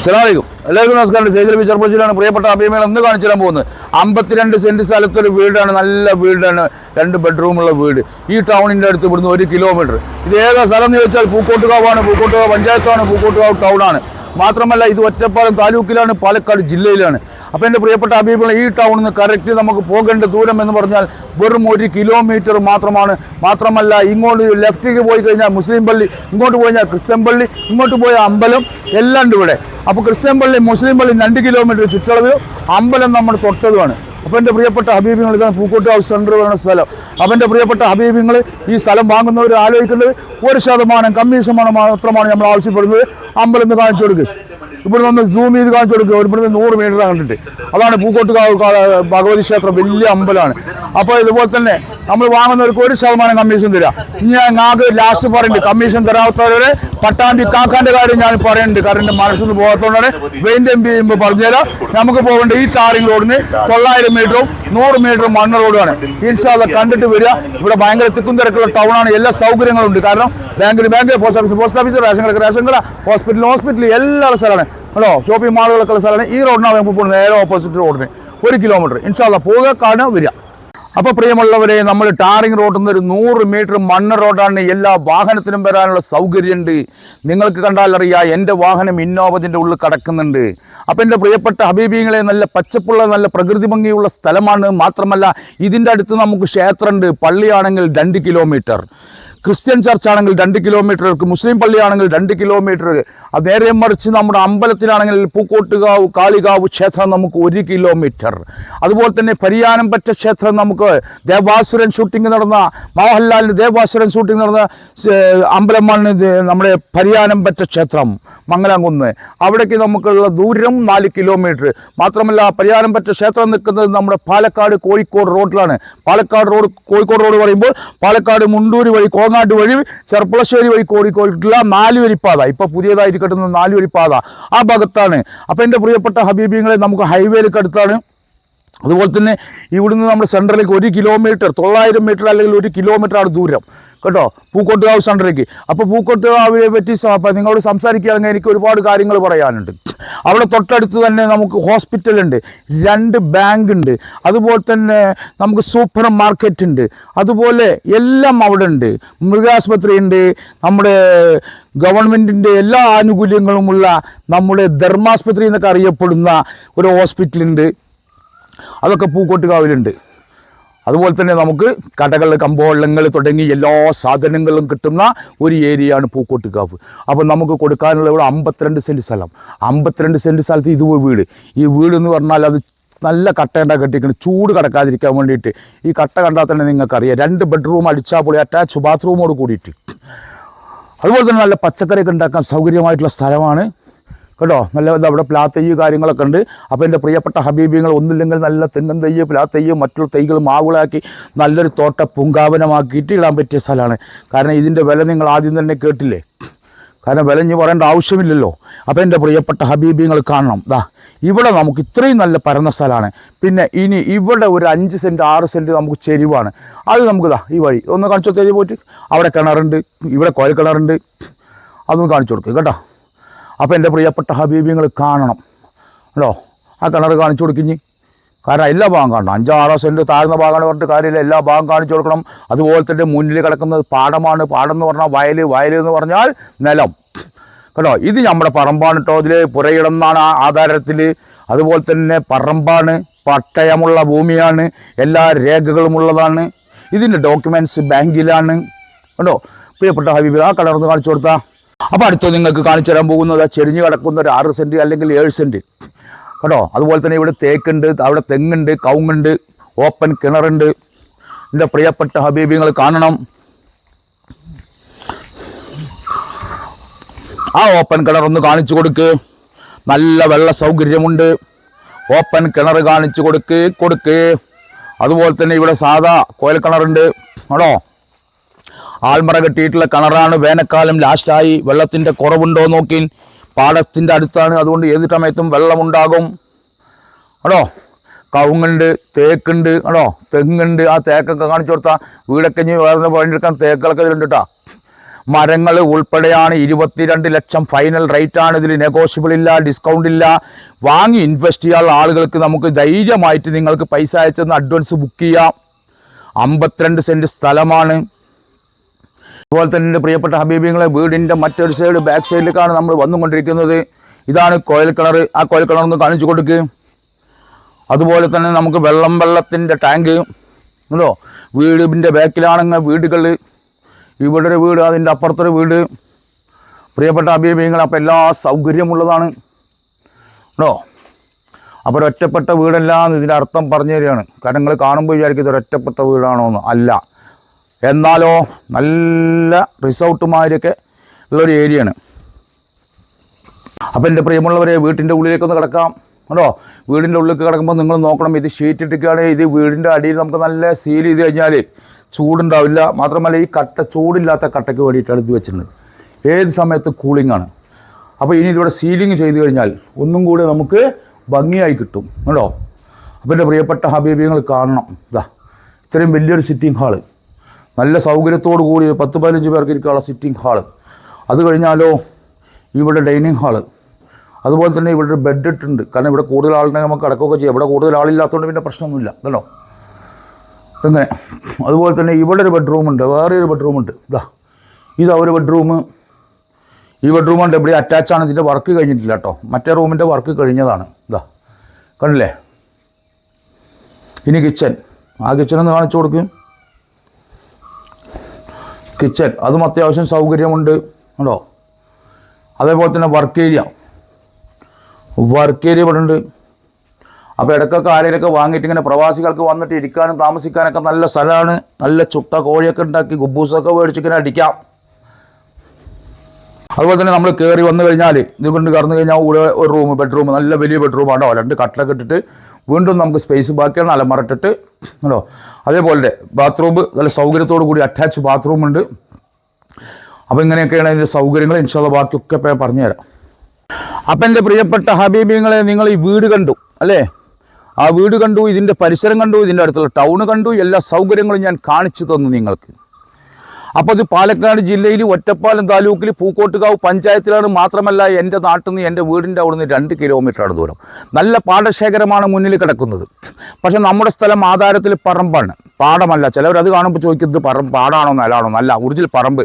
അസ്സലാമലൈക്കും എല്ലാവർക്കും നമസ്കാരം. സേജൽ ബി ചെറുപ്പശ്ശേരിയാണ് പ്രിയപ്പെട്ട അഭിമേളം ഒന്ന് കാണിച്ചു തരാൻ പോകുന്നത് അമ്പത്തിരണ്ട് സെന്റ് സ്ഥലത്തൊരു വീടാണ്. നല്ല വീടാണ്. രണ്ട് ബെഡ്റൂമുള്ള വീട്. ഈ ടൗണിന്റെ അടുത്ത് ഇവിടുന്ന് ഒരു കിലോമീറ്റർ ഇത് ഏതാ സ്ഥലം എന്ന് ചോദിച്ചാൽ പൂക്കോട്ടുകാവാണ്. പൂക്കോട്ടുകാവ് പഞ്ചായത്താണ്. പൂക്കോട്ടുകാവ് ടൗണാണ്. മാത്രമല്ല ഇത് ഒറ്റപ്പാലം താലൂക്കിലാണ്. പാലക്കാട് ജില്ലയിലാണ്. അപ്പോൾ എന്റെ പ്രിയപ്പെട്ട അഭിപ്രായം ഈ ടൗണിൽ നിന്ന് കറക്റ്റ് നമുക്ക് പോകേണ്ട ദൂരം എന്ന് പറഞ്ഞാൽ വെറും ഒരു കിലോമീറ്റർ മാത്രമാണ്. മാത്രമല്ല ഇങ്ങോട്ട് ലെഫ്റ്റിലേക്ക് പോയി കഴിഞ്ഞാൽ മുസ്ലിം പള്ളി ഇങ്ങോട്ട് പോയി കഴിഞ്ഞാൽ ക്രിസ്ത്യൻ പള്ളി ഇങ്ങോട്ട് പോയ അമ്പലം എല്ലാം ഇവിടെ. അപ്പോൾ ക്രിസ്ത്യൻ പള്ളി മുസ്ലിം പള്ളി രണ്ട് കിലോമീറ്റർ ചുറ്റളവ് അമ്പലം നമ്മൾ തൊട്ടതുമാണ്. അപ്പോൾ എന്റെ പ്രിയപ്പെട്ട ഹബീബിങ്ങൾ ഇതാണ് പൂക്കോട്ട് ഹൗസ് സെന്റർ പറയുന്ന സ്ഥലം. അപ്പോൾ എന്റെ പ്രിയപ്പെട്ട ഹബീബിങ്ങൾ ഈ സ്ഥലം വാങ്ങുന്നവർ ആലോചിക്കേണ്ടത് ഒരു ശതമാനം കമ്മീഷൻ മാത്രമാണ് നമ്മൾ ആവശ്യപ്പെടുന്നത്. അമ്പലം കാണിച്ചു കൊടുക്കുക ഇവിടെ നിന്ന് സൂം ചെയ്ത് കാണിച്ചു കൊടുക്കുക ഇവിടുന്ന് നൂറ് മീറ്റർ കണ്ടിട്ട്. അതാണ് പൂക്കോട്ടുകാവ് കാ- ഭഗവതി ക്ഷേത്രം. വലിയ അമ്പലമാണ്. അപ്പോൾ ഇതുപോലെ തന്നെ നമ്മൾ വാങ്ങുന്നവർക്ക് ഒരു ശതമാനം കമ്മീഷൻ തരാം. ഇനി ഞങ്ങൾക്ക് ലാസ്റ്റ് പറയുന്നുണ്ട്. കമ്മീഷൻ തരാത്തവരെ പട്ടാമ്പി കാക്കാന്റെ കാര്യം ഞാൻ പറയുന്നുണ്ട്. എന്റെ മനസ്സിൽ പോകാത്തതുകൊണ്ടാണ് വെയിന്റെ എം പി ചെയ്യുമ്പോൾ പറഞ്ഞുതരാം. നമുക്ക് പോകേണ്ട ഈ ടാറിംഗ് റോഡിന് തൊള്ളായിരം മീറ്ററും നൂറ് മീറ്ററും മണ്ണ് റോഡുമാണ് ഇൻഷാല്ല കണ്ടിട്ട് വരിക. ഇവിടെ ഭയങ്കര തിക്കും തിരക്കുള്ള ടൗണാണ് എല്ലാ സൗകര്യങ്ങളും ഉണ്ട് കാരണം ബാങ്കിന് bank post office post office ration കടക്ക് റേഷൻ കട ഹോസ്പിറ്റൽ ഹോസ്പിറ്റൽ എല്ലാ സ്ഥലമാണ്. ഹലോ ഷോപ്പിംഗ് മാളുകളൊക്കെ ഉള്ള സ്ഥലമാണ്. ഈ റോഡിനാണ് നമുക്ക് പോകുന്നത് നേരെ ഓപ്പോസിറ്റ് റോഡിന് ഒരു കിലോമീറ്റർ ഇൻഷാല്ല പോകുക കാണുക വരിക. അപ്പോൾ പ്രിയമുള്ളവരെ നമ്മൾ ടാറിംഗ് റോഡിൽ നിന്ന് ഒരു നൂറ് മീറ്റർ മണ്ണ് റോഡാണ് എല്ലാ വാഹനത്തിനും വരാനുള്ള സൗകര്യമുണ്ട്. നിങ്ങൾക്ക് കണ്ടാൽ അറിയാം എന്റെ വാഹനം ഇന്നോവതിന്റെ ഉള്ളിൽ കിടക്കുന്നുണ്ട്. അപ്പോൾ എന്റെ പ്രിയപ്പെട്ട ഹബീബിങ്ങളെ നല്ല പച്ചപ്പുള്ള നല്ല പ്രകൃതി ഭംഗിയുള്ള സ്ഥലമാണ്. മാത്രമല്ല ഇതിന്റെ അടുത്ത് നമുക്ക് ക്ഷേത്രമുണ്ട്. പള്ളിയാണെങ്കിൽ രണ്ട് കിലോമീറ്റർ ക്രിസ്ത്യൻ ചർച്ച് ആണെങ്കിൽ രണ്ട് കിലോമീറ്റർ മുസ്ലിം പള്ളിയാണെങ്കിൽ രണ്ട് കിലോമീറ്റർ. അത് നേരെ മറിച്ച് നമ്മുടെ അമ്പലത്തിലാണെങ്കിൽ പൂക്കോട്ടുകാവ് കാളികാവ് ക്ഷേത്രം നമുക്ക് ഒരു കിലോമീറ്റർ. അതുപോലെ തന്നെ പരിയാനം പറ്റ ക്ഷേത്രം നമുക്ക് ദേവാസുരൻ ഷൂട്ടിംഗ് നടന്ന മോഹൻലാലിന്റെ ദേവാസുരൻ ഷൂട്ടിംഗ് നടന്ന അമ്പലമാണ് നമ്മുടെ പരിയാനം പറ്റ ക്ഷേത്രം മംഗലാംകുന്ന്. അവിടേക്ക് നമുക്കുള്ള ദൂരം നാല് കിലോമീറ്റർ. മാത്രമല്ല പരിയാനം പറ്റ ക്ഷേത്രം നിൽക്കുന്നത് നമ്മുടെ പാലക്കാട് കോഴിക്കോട് റോഡിലാണ്. പാലക്കാട് റോഡ് കോഴിക്കോട് റോഡ് പറയുമ്പോൾ പാലക്കാട് മുണ്ടൂര് വഴി കോങ്ങാട്ട് വഴി ചെർപ്പളശ്ശേരി വഴി കോഴിക്കോട്ടുള്ള നാല് വരിപ്പാത ഇപ്പോൾ പുതിയതായിട്ട് കെട്ടുന്ന നാല് വരിപ്പാത ആ ഭാഗത്താണ്. അപ്പോൾ എന്റെ പ്രിയപ്പെട്ട ഹബീബിങ്ങളെ നമുക്ക് ഹൈവേയിലേക്ക് അടുത്താണ്. അതുപോലെ തന്നെ ഇവിടുന്ന് നമ്മുടെ സെന്ററിലേക്ക് ഒരു കിലോമീറ്റർ തൊള്ളായിരം മീറ്റർ അല്ലെങ്കിൽ ഒരു കിലോമീറ്റർ ആണ് ദൂരം. കേട്ടോ? പൂക്കോട്ടുകാവ് സെന്ററിലേക്ക് അപ്പോൾ പൂക്കോട്ടുകാവിനെ പറ്റി നിങ്ങളോട് സംസാരിക്കുകയാണെങ്കിൽ എനിക്ക് ഒരുപാട് കാര്യങ്ങൾ പറയാനുണ്ട്. അവിടെ തൊട്ടടുത്ത് തന്നെ നമുക്ക് ഹോസ്പിറ്റലുണ്ട് രണ്ട് ബാങ്ക് ഉണ്ട്. അതുപോലെ തന്നെ നമുക്ക് സൂപ്പർ മാർക്കറ്റ് ഉണ്ട്. അതുപോലെ എല്ലാം അവിടെ ഉണ്ട്. മൃഗാശുപത്രി ഉണ്ട്. നമ്മുടെ ഗവൺമെന്റിന്റെ എല്ലാ ആനുകൂല്യങ്ങളുമുള്ള നമ്മുടെ ധർമാസ്പത്രി എന്നൊക്കെ അറിയപ്പെടുന്ന ഒരു ഹോസ്പിറ്റലുണ്ട് അതൊക്കെ പൂക്കോട്ടുകാവിലുണ്ട് അതുപോലെ തന്നെ നമുക്ക് കടകൾ കമ്പോളങ്ങൾ തുടങ്ങി എല്ലാ സാധനങ്ങളും കിട്ടുന്ന ഒരു ഏരിയയാണ് പൂക്കോട്ടുകാവ് അപ്പോൾ നമുക്ക് കൊടുക്കാനുള്ള ഇവിടെ അമ്പത്തിരണ്ട് സെന്റ് സ്ഥലം. അമ്പത്തിരണ്ട് സെന്റ് സ്ഥലത്ത് ഇത് വീട്. ഈ വീട് എന്ന് പറഞ്ഞാൽ അത് നല്ല കട്ടേണ്ട കെട്ടിക്കണം ചൂട് കടക്കാതിരിക്കാൻ വേണ്ടിയിട്ട്. ഈ കട്ട കണ്ടാൽ തന്നെ നിങ്ങൾക്കറിയാം. രണ്ട് ബെഡ്റൂം അടിച്ചാൽ പൊളി അറ്റാച്ച് ബാത്റൂമോട് കൂടിയിട്ട്. അതുപോലെ തന്നെ നല്ല പച്ചക്കറിയൊക്കെ ഉണ്ടാക്കാൻ സൗകര്യമായിട്ടുള്ള സ്ഥലമാണ് കേട്ടോ? നല്ല അവിടെ പ്ലാത്തയ്യ് കാര്യങ്ങളൊക്കെ ഉണ്ട്. അപ്പോൾ എന്റെ പ്രിയപ്പെട്ട ഹബീബിങ്ങൾ ഒന്നില്ലെങ്കിൽ നല്ല തെങ്ങൻ തയ്യ് പ്ലാത്തയ്യ് മറ്റുള്ള തൈകൾ മാവുകളാക്കി നല്ലൊരു തോട്ട പുങ്കാവനമാക്കിയിട്ട് ഇടാൻ പറ്റിയ സ്ഥലമാണ്. കാരണം ഇതിന്റെ വില നിങ്ങൾ ആദ്യം തന്നെ കേട്ടില്ലേ? കാരണം വില ഇനി പറയേണ്ട ആവശ്യമില്ലല്ലോ. അപ്പോൾ എന്റെ പ്രിയപ്പെട്ട ഹബീബിങ്ങൾ കാണണം. ദാ ഇവിടെ നമുക്ക് ഇത്രയും നല്ല പരന്ന സ്ഥലമാണ്. പിന്നെ ഇനി ഇവിടെ ഒരു അഞ്ച് സെന്റ് ആറ് സെന്റ് നമുക്ക് ചെരിവാണ്. അത് നമുക്ക് ദാ ഈ വഴി ഒന്ന് കാണിച്ചു തേജ് പോയിട്ട് അവിടെ കിണറുണ്ട് ഇവിടെ കോയൽ കിണറുണ്ട്. അതൊന്ന് കാണിച്ചു കൊടുക്കുക കേട്ടോ. അപ്പോൾ എന്റെ പ്രിയപ്പെട്ട ഹബീബിങ്ങൾ കാണണം. കേട്ടോ ആ കിണർ കാണിച്ചു കൊടുക്കിഞ്ഞ് കാരണം എല്ലാ ഭാഗം കാണണം. അഞ്ചാറ് സെന്റ് താഴ്ന്ന ഭാഗമാണ് പറഞ്ഞിട്ട് കാര്യമില്ല. എല്ലാ ഭാഗം കാണിച്ചു കൊടുക്കണം. അതുപോലെ തന്നെ മുന്നിൽ കിടക്കുന്നത് പാടമാണ്. പാടം എന്ന് പറഞ്ഞാൽ വയൽ വയൽ എന്ന് പറഞ്ഞാൽ നിലം. കേട്ടോ? ഇത് നമ്മുടെ പറമ്പാണ് കേട്ടോ ഇതിൽ പുരയിടം എന്നാണ് ആധാരത്തിൽ അതുപോലെ തന്നെ പറമ്പാണ്. പട്ടയമുള്ള ഭൂമിയാണ്. എല്ലാ രേഖകളും ഉള്ളതാണ്. ഇതിന്റെ ഡോക്യുമെന്റ്സ് ബാങ്കിലാണ് കേട്ടോ പ്രിയപ്പെട്ട ഹബീബ് ആ കളർന്ന് കാണിച്ചു കൊടുത്താൽ അപ്പോൾ അടുത്ത് നിങ്ങൾക്ക് കാണിച്ചു തരാൻ പോകുന്നത് ചെരിഞ്ഞ് കിടക്കുന്ന ഒരു ആറ് സെന്റ് അല്ലെങ്കിൽ ഏഴ് സെന്റ് കേട്ടോ? അതുപോലെ തന്നെ ഇവിടെ തേക്കുണ്ട് അവിടെ തെങ്ങുണ്ട് കവുങ്ങുണ്ട് ഓപ്പൺ കിണറുണ്ട്. എന്റെ പ്രിയപ്പെട്ട ഹബീബിങ്ങൾ കാണണം. ആ ഓപ്പൺ കിണർ ഒന്ന് കാണിച്ചു കൊടുക്ക്. നല്ല വെള്ള സൗകര്യമുണ്ട്. ഓപ്പൺ കിണർ കാണിച്ചു കൊടുക്ക് കൊടുക്ക്. അതുപോലെ തന്നെ ഇവിടെ സാധാ കോയൽ കിണറുണ്ട് കേട്ടോ ആൽമറ കെട്ടിയിട്ടുള്ള കിണറാണ് വേനൽക്കാലം ലാസ്റ്റായി. വെള്ളത്തിന്റെ കുറവുണ്ടോ നോക്കി പാടത്തിന്റെ അടുത്താണ്. അതുകൊണ്ട് ഏത് സമയത്തും വെള്ളമുണ്ടാകും. കേട്ടോ കവുങ്ങുണ്ട് തേക്കുണ്ട് കേട്ടോ തെങ്ങുണ്ട്. ആ തേക്കൊക്കെ കാണിച്ചു കൊടുത്താൽ വീടൊക്കെ ഇനി വേറെ പണിയെടുക്കാൻ തേക്കുകളൊക്കെ ഇതിലുണ്ട് കേട്ടോ മരങ്ങൾ ഉൾപ്പെടെയാണ്. ഇരുപത്തിരണ്ട് ലക്ഷം ഫൈനൽ റേറ്റ് ആണ് ഇതിൽ നെഗോഷ്യബിൾ ഇല്ല ഡിസ്കൗണ്ട് ഇല്ല. വാങ്ങി ഇൻവെസ്റ്റ് ചെയ്യാനുള്ള ആളുകൾക്ക് നമുക്ക് ധൈര്യമായിട്ട് നിങ്ങൾക്ക് പൈസ അയച്ചെന്ന് അഡ്വാൻസ് ബുക്ക് ചെയ്യാം. അമ്പത്തിരണ്ട് സെന്റ് സ്ഥലമാണ്. അതുപോലെ തന്നെ എന്റെ പ്രിയപ്പെട്ട ഹബീബിങ്ങളെ വീടിന്റെ മറ്റൊരു സൈഡ് ബാക്ക് സൈഡിലേക്കാണ് നമ്മൾ വന്നുകൊണ്ടിരിക്കുന്നത്. ഇതാണ് കോയൽ കിണർ. ആ കോയൽ കിണർ ഒന്ന് കാണിച്ചു കൊടുക്ക്. അതുപോലെ തന്നെ നമുക്ക് വെള്ളം വെള്ളത്തിന്റെ ടാങ്ക് ഉണ്ടോ? വീടിന്റെ ബാക്കിലാണെങ്കിൽ വീടുകൾ. ഇവിടെ ഒരു വീട് അതിന്റെ അപ്പുറത്തൊരു വീട്. പ്രിയപ്പെട്ട അഭിപ്രായങ്ങൾ അപ്പോൾ എല്ലാ സൗകര്യമുള്ളതാണ്. ഉണ്ടോ? അപ്പോൾ ഒറ്റപ്പെട്ട വീടല്ല എന്ന് ഇതിന്റെ അർത്ഥം പറഞ്ഞു തരികയാണ്. കാരണം നിങ്ങൾ കാണുമ്പോൾ വിചാരിക്കും ഇത് ഒറ്റപ്പെട്ട വീടാണോ എന്ന് അല്ല. എന്നാലോ നല്ല റിസോർട്ടുമാരൊക്കെ ഉള്ളൊരു ഏരിയയാണ്. അപ്പോൾ എന്റെ പ്രിയമുള്ളവരെ വീട്ടിന്റെ ഉള്ളിലേക്കൊന്ന് കിടക്കാം. കേട്ടോ വീടിന്റെ ഉള്ളിലേക്ക് കിടക്കുമ്പോൾ നിങ്ങൾ നോക്കണം ഇത് ഷീറ്റ് ഇട്ടിട്ടാണെങ്കിൽ ഇത് വീടിന്റെ അടിയിൽ നമുക്ക് നല്ല സീൽ ചെയ്ത് കഴിഞ്ഞാൽ ചൂടുണ്ടാവില്ല. മാത്രമല്ല ഈ കട്ട ചൂടില്ലാത്ത കട്ടയ്ക്ക് വേണ്ടിയിട്ടാണ് ഇത് വെച്ചിട്ടുണ്ട് ഏത് സമയത്ത് കൂളിംഗ് ആണ്. അപ്പോൾ ഇനി ഇതിവിടെ സീലിംഗ് ചെയ്ത് കഴിഞ്ഞാൽ ഒന്നും കൂടി നമുക്ക് ഭംഗിയായി കിട്ടും. കേട്ടോ അപ്പോൾ എന്റെ പ്രിയപ്പെട്ട ഹബീബിയങ്ങൾ കാണണം. ഇതാ ഇത്രയും വലിയൊരു സിറ്റിംഗ് ഹാൾ നല്ല സൗകര്യത്തോടു കൂടി പത്ത് പതിനഞ്ച് പേർക്ക് ഇരിക്കാനുള്ള സിറ്റിംഗ് ഹാൾ അത് കഴിഞ്ഞാലോ ഇവിടെ ഡൈനിങ് ഹാൾ അതുപോലെ തന്നെ ഇവിടെ ഒരു ബെഡ് ഇട്ടുണ്ട്. കാരണം ഇവിടെ കൂടുതൽ ആളുണ്ടെങ്കിൽ നമുക്ക് അടക്കമൊക്കെ ചെയ്യാം. ഇവിടെ കൂടുതൽ ആളില്ലാത്തതുകൊണ്ട് പിന്നെ പ്രശ്നമൊന്നുമില്ല. കേട്ടോ ഇങ്ങനെ. അതുപോലെ തന്നെ ഇവിടെ ഒരു ബെഡ്റൂം ഉണ്ട്. വേറെ ഒരു ബെഡ്റൂം ഉണ്ട്. ഇതാ ഇതാ ഒരു ബെഡ്റൂം ഈ ബെഡ്റൂം ഉണ്ട് ഇവിടെ അറ്റാച്ച് ആണ്. ഇതിന്റെ വർക്ക് കഴിഞ്ഞിട്ടില്ല കേട്ടോ. മറ്റേ റൂമിന്റെ വർക്ക് കഴിഞ്ഞതാണ്. ഇതാ കണ്ടില്ലേ? ഇനി കിച്ചൻ ആ കിച്ചൺ ഒന്ന് കാണിച്ചു കൊടുക്കും. കിച്ചൻ അതും അത്യാവശ്യം സൗകര്യമുണ്ട്. ഉണ്ടോ? അതേപോലെ തന്നെ വർക്ക് ഏരിയ വർക്ക് ഏരിയ ഇവിടെ ഉണ്ട് അപ്പോൾ ഇടയ്ക്കൊക്കെ ആരെയൊക്കെ വാങ്ങിയിട്ട് ഇങ്ങനെ പ്രവാസികൾക്ക് വന്നിട്ട് ഇരിക്കാനും താമസിക്കാനൊക്കെ നല്ല സ്ഥലമാണ്. നല്ല ചുട്ട കോഴിയൊക്കെ ഉണ്ടാക്കി ഗുബൂസൊക്കെ മേടിച്ചിങ്ങനെ അടിക്കാം. അതുപോലെ തന്നെ നമ്മൾ കയറി വന്നു കഴിഞ്ഞാൽ ഇത് കൊണ്ട് കടന്നു കഴിഞ്ഞാൽ കൂടെ ഒരു റൂം ബെഡ്റൂം നല്ല വലിയ ബെഡ്റൂം ആണോ? രണ്ട് കട്ടിലൊക്കെ ഇട്ടിട്ട് വീണ്ടും നമുക്ക് സ്പേസ് ബാക്കിയാണ് അലമറട്ടിട്ട് കേട്ടോ അതേപോലെ ബാത്റൂം നല്ല സൗകര്യത്തോടു കൂടി അറ്റാച്ച് ബാത്റൂം ഉണ്ട്. അപ്പോൾ ഇങ്ങനെയൊക്കെയാണ് ഇതിന്റെ സൗകര്യങ്ങൾ. ഇൻഷാല്ല ബാക്കിയൊക്കെ ഇപ്പോൾ ഞാൻ പറഞ്ഞുതരാം. അപ്പം എന്റെ പ്രിയപ്പെട്ട ഹബീബിങ്ങളെ നിങ്ങൾ ഈ വീട് കണ്ടു അല്ലേ? ആ വീട് കണ്ടു ഇതിന്റെ പരിസരം കണ്ടു ഇതിന്റെ അടുത്തുള്ള ടൗൺ കണ്ടു എല്ലാ സൗകര്യങ്ങളും ഞാൻ കാണിച്ചു തന്നു നിങ്ങൾക്ക്. അപ്പോൾ ഇത് പാലക്കാട് ജില്ലയിൽ ഒറ്റപ്പാലം താലൂക്കിൽ പൂക്കോട്ടുകാവ് പഞ്ചായത്തിലാണ് മാത്രമല്ല എന്റെ നാട്ടിൽ നിന്ന് എന്റെ വീടിന്റെ അവിടെ നിന്ന് രണ്ട് കിലോമീറ്ററാണ് ദൂരം. നല്ല പാടശേഖരമാണ് മുന്നിൽ കിടക്കുന്നത്. പക്ഷേ നമ്മുടെ സ്ഥലം ആധാരത്തിൽ പറമ്പാണ്. പാടമല്ല. ചിലവർ അത് കാണുമ്പോൾ ചോദിക്കുന്നത് പറം പാടാണോ നല്ലാണോ നല്ല ഒറിജിനൽ പറമ്പ്.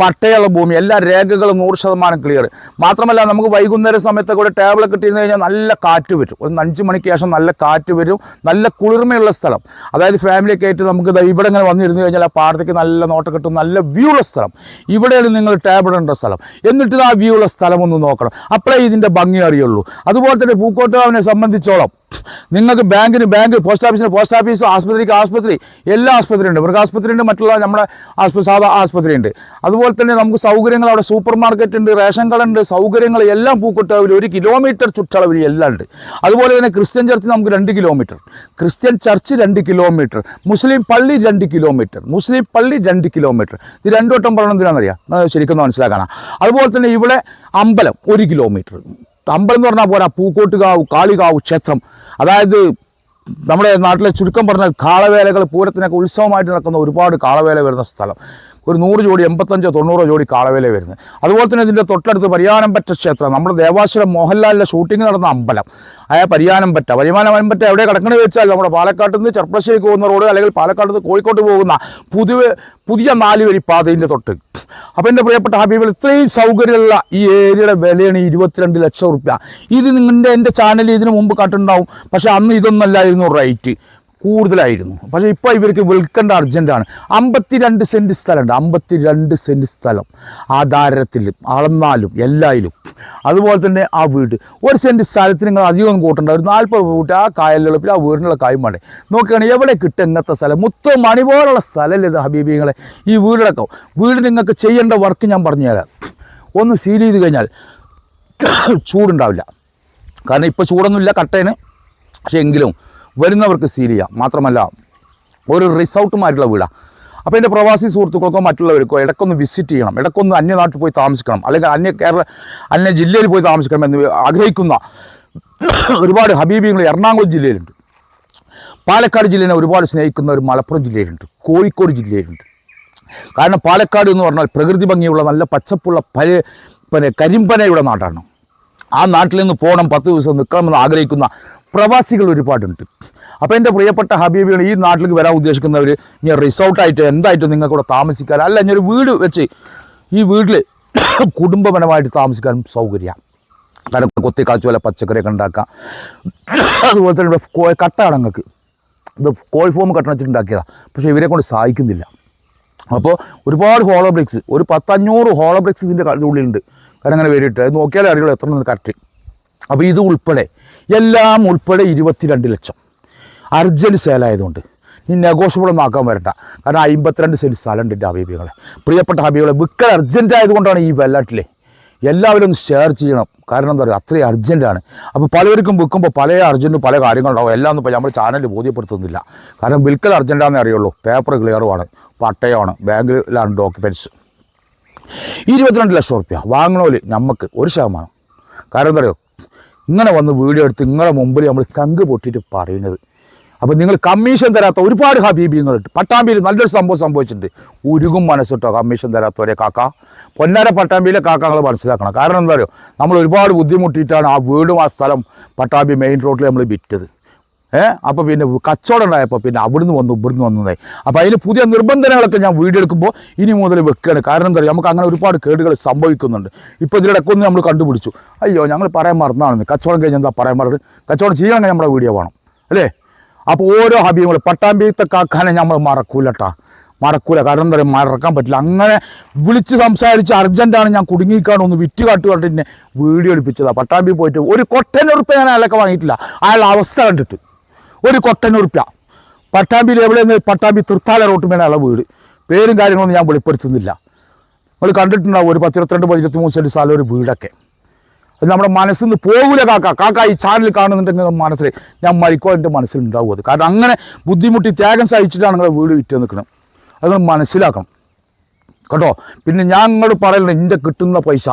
പട്ടയുള്ള ഭൂമി. എല്ലാ രേഖകളും നൂറ് ശതമാനം ക്ലിയർ മാത്രമല്ല നമുക്ക് വൈകുന്നേര സമയത്തൊക്കെ കൂടെ ടേബിളൊക്കെ ഇട്ടിരുന്ന് കഴിഞ്ഞാൽ നല്ല കാറ്റ് വരും. ഒരു അഞ്ച് മണിക്ക് ശേഷം നല്ല കാറ്റ് വരും. നല്ല കുളിർമയുള്ള സ്ഥലം. അതായത് ഫാമിലിയൊക്കെ ആയിട്ട് നമുക്ക് ഇവിടെ ഇങ്ങനെ വന്നിരുന്ന് കഴിഞ്ഞാൽ ആ പാടത്തേക്ക് നല്ല നോട്ടം കിട്ടും. നല്ല വ്യൂ ഉള്ള സ്ഥലം. ഇവിടെയാണ് നിങ്ങൾ ടാബ് ഇടേണ്ട സ്ഥലം. എന്നിട്ട് ആ വ്യൂ ഉള്ള സ്ഥലം ഒന്ന് നോക്കണം. അപ്പോഴേ ഇതിന്റെ ഭംഗി അറിയുള്ളൂ. അതുപോലെ തന്നെ പൂക്കോട്ടുകാവിനെ സംബന്ധിച്ചോളം നിങ്ങൾക്ക് ബാങ്കിന് ബാങ്ക് പോസ്റ്റ് ഓഫീസിന് പോസ്റ്റ് ഓഫീസ് ആസ്പത്രിക്ക് ആസ്പത്രി എല്ലാ ആസ്പത്രി ഉണ്ട് മൃഗാസ്പത്രി ഉണ്ട് മറ്റുള്ള നമ്മുടെ ആസ്പത്രി സാധാ ആസ്പത്രി ഉണ്ട് അതുപോലെ തന്നെ നമുക്ക് സൗകര്യങ്ങൾ അവിടെ സൂപ്പർ മാർക്കറ്റ് ഉണ്ട് റേഷൻ കട ഉണ്ട് സൗകര്യങ്ങൾ എല്ലാം പൂക്കോട്ടാവിൽ ഒരു കിലോമീറ്റർ ചുറ്റളവിൽ എല്ലാം ഉണ്ട്. അതുപോലെ തന്നെ ക്രിസ്ത്യൻ ചർച്ച് നമുക്ക് രണ്ട് കിലോമീറ്റർ. ക്രിസ്ത്യൻ ചർച്ച് രണ്ട് കിലോമീറ്റർ. മുസ്ലിം പള്ളി രണ്ട് കിലോമീറ്റർ. മുസ്ലിം പള്ളി രണ്ട് കിലോമീറ്റർ. ഇത് രണ്ടു വട്ടം പറയണം എന്തിനാണെന്നറിയാം? ശരിക്കും മനസ്സിലാക്കണം. അതുപോലെ തന്നെ ഇവിടെ അമ്പലം ഒരു കിലോമീറ്റർ. അമ്പലം എന്ന് പറഞ്ഞാൽ പോരാ പൂക്കോട്ടുകാവ് കാളികാവ് ക്ഷേത്രം. അതായത് നമ്മുടെ നാട്ടിലെ ചുരുക്കം പറഞ്ഞാൽ കാളവേലകൾ പൂരത്തിനൊക്കെ ഉത്സവമായിട്ട് നടക്കുന്ന ഒരുപാട് കാളവേല വരുന്ന സ്ഥലം. ഒരു നൂറ് ജോഡി എൺപത്തഞ്ചോ തൊണ്ണൂറോ ജോഡി കാളവേല വരുന്നത്. അതുപോലെ തന്നെ ഇതിന്റെ തൊട്ടടുത്ത് പരിയാനംപറ്റ ക്ഷേത്രം. നമ്മുടെ ദേവാസുരം മോഹൻലാലിന്റെ ഷൂട്ടിംഗ് നടന്ന അമ്പലം. ആയ പരിയാനംപറ്റ പരിയാനംപറ്റ എവിടെ കിടക്കണ വെച്ചാൽ നമ്മുടെ പാലക്കാട്ട് നിന്ന് ചെർപ്പശ്ശേരിക്ക് പോകുന്ന റോഡ് അല്ലെങ്കിൽ പാലക്കാട് നിന്ന് കോഴിക്കോട്ട് പോകുന്ന പുതിയ പുതിയ നാലുവരി പാതയിന്റെ തൊട്ട്. അപ്പോൾ എന്റെ പ്രിയപ്പെട്ട ഹബീബിൽ ഇത്രയും സൗകര്യമുള്ള ഈ ഏരിയയുടെ വിലയാണ് ഇരുപത്തിരണ്ട് ലക്ഷം റുപ്യ. ഇത് നിങ്ങളുടെ എന്റെ ചാനൽ ഇതിനു മുമ്പ് കണ്ടിട്ടുണ്ടാവും. പക്ഷേ അന്ന് ഇതൊന്നല്ലായിരുന്നു റേറ്റ് കൂടുതലായിരുന്നു. പക്ഷേ ഇപ്പോൾ ഇവർക്ക് വിൽക്കേണ്ട അർജന്റാണ് അമ്പത്തിരണ്ട് സെന്റ് സ്ഥലമുണ്ട്. അമ്പത്തിരണ്ട് സെന്റ് സ്ഥലം. ആധാരത്തിലും അളന്നാലും എല്ലായിലും. അതുപോലെ തന്നെ ആ വീട്. ഒരു സെന്റ് സ്ഥലത്തിന് നിങ്ങൾ അധികം കൂട്ടണ്ട. ഒരു നാൽപ്പത് കൂട്ടി ആ കായലുള്ളപ്പിൽ ആ വീടിനുള്ള കായും വേണ്ടേ. എവിടെ കിട്ടും ഇങ്ങനത്തെ സ്ഥലം? മുത്ത മണി പോലുള്ള സ്ഥലമല്ലേ ഇത് ഹബീബിങ്ങളെ ഈ വീടിടക്കം. വീട് നിങ്ങൾക്ക് ചെയ്യേണ്ട വർക്ക് ഞാൻ പറഞ്ഞുതരാം ഒന്ന് സീൽ ചെയ്ത് കഴിഞ്ഞാൽ ചൂടുണ്ടാവില്ല. കാരണം ഇപ്പോൾ ചൂടൊന്നുമില്ല കട്ടേന്. പക്ഷേ എങ്കിലും വരുന്നവർക്ക് സീൽ ചെയ്യാം. മാത്രമല്ല ഒരു റിസോർട്ടുമായിട്ടുള്ള വീടാണ് അപ്പോൾ എന്റെ പ്രവാസി സുഹൃത്തുക്കൾക്കോ മറ്റുള്ളവർക്കോ ഇടയ്ക്കൊന്ന് വിസിറ്റ് ചെയ്യണം. ഇടയ്ക്കൊന്ന് അന്യനാട്ടിൽ പോയി താമസിക്കണം. അല്ലെങ്കിൽ അന്യ കേരള അന്യ ജില്ലയിൽ പോയി താമസിക്കണം എന്ന് ആഗ്രഹിക്കുന്ന ഒരുപാട് ഹബീബികൾ എറണാകുളം ജില്ലയിലുണ്ട്. പാലക്കാട് ജില്ലേനെ ഒരുപാട് സ്നേഹിക്കുന്ന ഒരു മലപ്പുറം ജില്ലയിലുണ്ട്. കോഴിക്കോട് ജില്ലയിലുണ്ട്. കാരണം പാലക്കാട് എന്ന് പറഞ്ഞാൽ പ്രകൃതി ഭംഗിയുള്ള നല്ല പച്ചപ്പുള്ള പല പിന്നെ കരിമ്പനയുടെ നാട്ടാണ് ആ നാട്ടിൽ നിന്ന് പോകണം പത്ത് ദിവസം നിൽക്കണമെന്ന് ആഗ്രഹിക്കുന്ന പ്രവാസികൾ ഒരുപാടുണ്ട്. അപ്പോൾ എന്റെ പ്രിയപ്പെട്ട ഹബീബിയാണ് ഈ നാട്ടിലേക്ക് വരാൻ ഉദ്ദേശിക്കുന്നവർ ഞാൻ റിസോർട്ടായിട്ട് എന്തായിട്ട് നിങ്ങൾക്കൂടെ താമസിക്കാൻ അല്ല ഞാൻ ഒരു വീട് വെച്ച് ഈ വീട്ടിൽ കുടുംബപരമായിട്ട് താമസിക്കാനും സൗകര്യം. കാരണം കൊത്തി കാച്ചു പോലെ പച്ചക്കറിയൊക്കെ ഉണ്ടാക്കാം. അതുപോലെ തന്നെ ഇവിടെ കട്ടാണ് ഞങ്ങൾക്ക്. ഇത് കോഴി ഫോം കട്ടണം വെച്ചിട്ടുണ്ടാക്കിയതാണ് പക്ഷേ ഇവരെ കൊണ്ട് സഹായിക്കുന്നില്ല അപ്പോൾ ഒരുപാട് ഹോളോ ബ്രിക്സ് ഒരു പത്തഞ്ഞൂറ് ഹോളോ ബ്രിക്സ് ഇതിന്റെ ഉള്ളിലുണ്ട്. കാരണം അങ്ങനെ വേറിയിട്ട് അത് നോക്കിയാലേ അറിയുള്ളൂ എത്ര കറക്റ്റ് അപ്പോൾ ഇത് ഉൾപ്പെടെ എല്ലാം ഉൾപ്പെടെ ഇരുപത്തിരണ്ട് ലക്ഷം. അർജന്റ് സെയിലായതുകൊണ്ട് ഇനി നെഗോഷ്യബിൾ ഒന്നും ആക്കാൻ വരണ്ട. കാരണം അമ്പത്തിരണ്ട് സെന്റ് സ്ഥലമുണ്ട് എന്റെ ഹബീബികളെ. പ്രിയപ്പെട്ട ഹബീബികളെ വിൽക്കൽ അർജന്റ് ആയതുകൊണ്ടാണ് ഈ വെള്ളാട്ടിലെ എല്ലാവരും ഒന്ന് ഷെയർ ചെയ്യണം. കാരണം എന്താ പറയുക അത്രയും അർജന്റാണ് അപ്പോൾ പലവർക്കും വിൽക്കുമ്പോൾ പല അർജന്റും പല കാര്യങ്ങളുണ്ടാവും. എല്ലാം ഒന്നും ഇപ്പോൾ നമ്മുടെ ചാനലിൽ ബോധ്യപ്പെടുത്തുന്നില്ല. കാരണം വിൽക്കൽ അർജന്റാണെന്നേ അറിയുള്ളൂ. പേപ്പർ ക്ലിയറുമാണ് പട്ടയമാണ് ബാങ്കിലാണ് ഡോക്യുമെന്റ്സ് ഇരുപത്തിരണ്ട് ലക്ഷം റുപ്യ വാങ്ങണോൽ നമുക്ക് ഒരു ശതമാനം. കാരണം എന്താ പറയുക ഇങ്ങനെ വന്ന് വീഡിയോ എടുത്ത് നിങ്ങളുടെ മുമ്പിൽ നമ്മൾ ചങ്ക് പൊട്ടിയിട്ട് പറയുന്നത് അപ്പോൾ നിങ്ങൾ കമ്മീഷൻ തരാത്ത ഒരുപാട് ഹബീബിങ്ങളുണ്ട് പട്ടാമ്പിയിൽ നല്ലൊരു സംഭവം സംഭവിച്ചിട്ടുണ്ട്. ഉരുകും മനസ്സിട്ടോ കമ്മീഷൻ തരാത്തവരെ കാക്ക. പൊന്നാര പട്ടാമ്പിയിലെ കാക്കങ്ങൾ മനസ്സിലാക്കണം. കാരണം എന്താ പറയുക നമ്മൾ ഒരുപാട് ബുദ്ധിമുട്ടിയിട്ടാണ് ആ വീടും ആ സ്ഥലം പട്ടാമ്പി മെയിൻ റോഡിൽ നമ്മൾ വിറ്റത്. ഏഹ് അപ്പോൾ പിന്നെ കച്ചവടം ഉണ്ടായപ്പോൾ പിന്നെ അവിടുന്ന് വന്നു ഇവിടുന്ന് വന്നതായി അപ്പോൾ അതിന് പുതിയ നിർബന്ധനകളൊക്കെ ഞാൻ വീഡിയോ എടുക്കുമ്പോൾ ഇനി മുതൽ വെക്കുകയാണ് കാരണം എന്താ നമുക്ക് അങ്ങനെ ഒരുപാട് കേടുകൾ സംഭവിക്കുന്നുണ്ട്. ഇപ്പോൾ ഇതിലിടയ്ക്ക് ഒന്ന് നമ്മൾ കണ്ടുപിടിച്ചു. അയ്യോ ഞങ്ങൾ പറയാൻ മറന്നാണെന്ന് കച്ചവടം കഴിഞ്ഞ് എന്താ പറയാൻ മറന്നത് കച്ചവടം ചെയ്യണമെങ്കിൽ നമ്മുടെ വീഡിയോ വേണം. അല്ലേ? അപ്പോൾ ഓരോ ഹബിയും പട്ടാമ്പിയത്തെ കാക്കാനെ നമ്മൾ മറക്കൂലട്ടാ. മറക്കൂല. കാരണം എന്താ പറയുക മറക്കാൻ പറ്റില്ല. അങ്ങനെ വിളിച്ച് സംസാരിച്ച് അർജന്റാണ് ഞാൻ കുടുങ്ങിക്കാണ് ഒന്ന് വിറ്റ് കാട്ടുകൊണ്ട് കണ്ടിട്ട് വീഡിയോ എടുപ്പിച്ചതാണ് പട്ടാമ്പി പോയിട്ട് ഒരു കൊട്ടനുറുപ്പ ഞാൻ അയാളൊക്കെ വാങ്ങിയിട്ടില്ല. അയാളുടെ അവസ്ഥ കണ്ടിട്ട്. ഒരു കൊട്ടനുറുപ്യ പട്ടാമ്പിയിൽ എവിടെയെന്ന് പട്ടാമ്പി തൃത്താല റോട്ട് മേലാണ് വീട്. പേരും കാര്യങ്ങളൊന്നും ഞാൻ വെളിപ്പെടുത്തുന്നില്ല. നമ്മൾ കണ്ടിട്ടുണ്ടാവും ഒരു പത്തിരുപത്തിരണ്ട് പതിനൊത്തി മൂന്ന് സെന്റ് സ്ഥലം ഒരു വീടൊക്കെ. അത് നമ്മുടെ മനസ്സിൽ നിന്ന് പോകില്ല കാക്ക. കാക്ക ഈ ചാനൽ കാണുന്നുണ്ടെങ്കിൽ മനസ്സിൽ ഞാൻ മരിക്കോ എന്റെ മനസ്സിലുണ്ടാവും അത്. കാരണം അങ്ങനെ ബുദ്ധിമുട്ടി ത്യാഗം സഹിച്ചിട്ടാണ് നിങ്ങളെ വീട് വിറ്റ് നിൽക്കണം അത് മനസ്സിലാക്കണം. കേട്ടോ? പിന്നെ ഞാൻ നിങ്ങളോട് പറയുന്നത് എന്റെ കിട്ടുന്ന പൈസ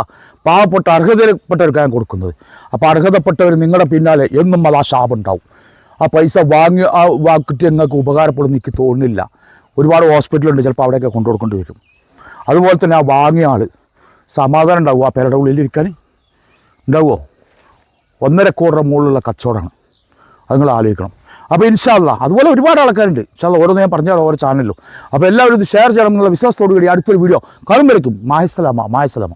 പാവപ്പെട്ട അർഹതയിൽപ്പെട്ടവർക്കാണ് കൊടുക്കുന്നത്. അപ്പോൾ അർഹതപ്പെട്ടവർ നിങ്ങളുടെ പിന്നാലെ എന്നും അത് ആ ശാപം ഉണ്ടാവും. ആ പൈസ വാങ്ങി ആ വാക്കിട്ട് ഞങ്ങൾക്ക് ഉപകാരപ്പെടുന്ന എനിക്ക് തോന്നുന്നില്ല. ഒരുപാട് ഹോസ്പിറ്റലുണ്ട് ചിലപ്പോൾ അവിടെയൊക്കെ കൊണ്ടു കൊടുക്കേണ്ടി വരും. അതുപോലെ തന്നെ ആ വാങ്ങിയ ആൾ സമാധാനം ഉണ്ടാവും ആ പേരുടെ ഉള്ളിൽ ഇരിക്കാൻ ഉണ്ടാവുമോ ഒന്നര കോടിയുടെ മുകളിലുള്ള കച്ചവടമാണ്. അത് നിങ്ങൾ ആലോചിക്കണം. അപ്പോൾ ഇൻഷാല്ല അതുപോലെ ഒരുപാട് ആൾക്കാരുണ്ട്. ഇൻഷാല്ല ഓരോന്ന് ഞാൻ പറഞ്ഞാൽ ഓരോ ചാനലിലും അപ്പോൾ എല്ലാവരും ഇത് ഷെയർ ചെയ്യണം എന്നുള്ള വിശ്വാസത്തോടു കൂടി അടുത്തൊരു വീഡിയോ കാണുമ്പോഴേക്കും. മായസലാമ മായസലാമ.